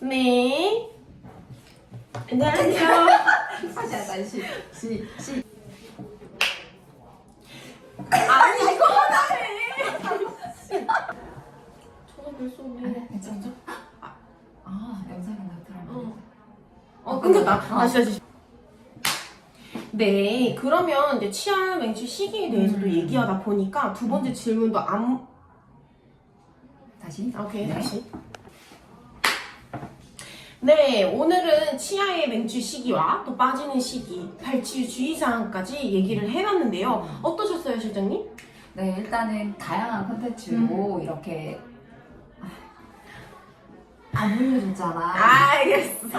네. 안녕하세요. 다시 하자 시, 시, 시. 아니 이거 하나해. 벌써 오늘 괜찮죠? 아 영상이 나더라고. 어. 어 끊겼다. 어. 다시 다시. 네, 그러면 이제 치아 맹치 시기에 대해서도 음. 얘기하다 보니까 두 번째 질문도 안. 다시. 아, 오케이 네. 다시. 네, 오늘은 치아의 맹치 시기와 또 빠지는 시기, 발치 주의사항까지 얘기를 해봤는데요. 어떠셨어요, 실장님? 네 일단은 다양한 컨텐츠로 이렇게 아, 안 올려줬잖아. 알겠어.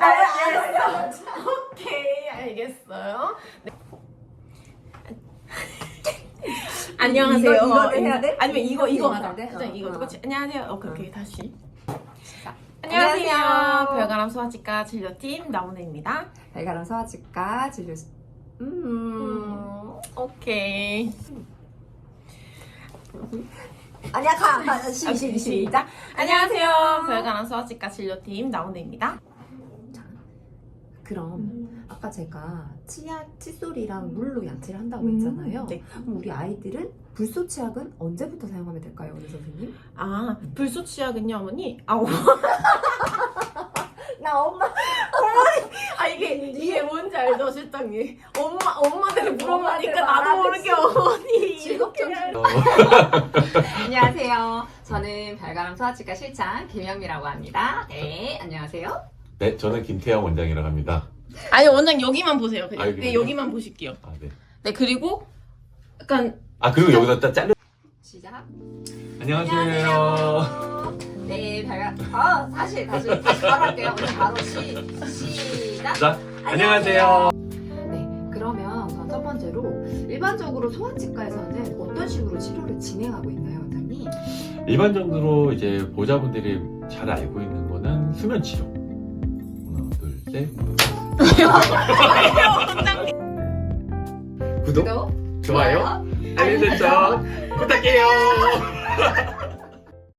알겠어. 오케이, 알겠어요. 네. 안녕하세요. 이거- 이거를 해야 돼? 아니면 이거 이거 이거 하자. 돼? 어, 이거 어. 똑같이. 안녕하세요. 오케이 오케이 다시. 자, 안녕하세요. 안녕하세요. 별가람 소아치과 진료팀 나훈혜입니다. 달가람 소아치과 진료. 음. 음, 오케이. 아니야 가. 가 시, 아, 시, 시- 시작. 안녕하세요. 별가람 소아치과 진료팀 나훈혜입니다. 그럼 아까 제가 치약 칫솔이랑 물로 양치를 한다고 음, 했잖아요. 네. 그럼 우리 아이들은 불소 치약은 언제부터 사용하면 될까요, 선생님? 아, 불소 치약은요, 어머니? 아, 오- 나 엄마. 아 이게 이게 뭔지 알죠, 실장님? 엄마 엄마들이 물어보니까 나도. 모르게 어머니 즐겁죠. 안녕하세요. 저는 별가람 소아치과 실장 김영미라고 합니다. 네, 안녕하세요. 네, 저는 김태형 원장이라고 합니다. 아니 원장 여기만 보세요. 그냥. 아, 여기만요? 네 여기만 보실게요. 아, 네. 네 그리고 약간 아, 그리고 여기다 딱 잘려. 시작. 안녕하세요. 네, 별가. 아, 다시, 다시, 다시 바로 할게요. 오늘 바로 시, 시작. 자, 안녕하세요. 네, 그러면 우선 첫 번째로 일반적으로 소아치과에서는 어떤 식으로 치료를 진행하고 있나요, 원장님? 일반적으로 이제 보자분들이 잘 알고 있는 거는 수면 치료. 하나, 둘, 셋. 구독, 구독, 좋아요, 알림 설정 부탁해요.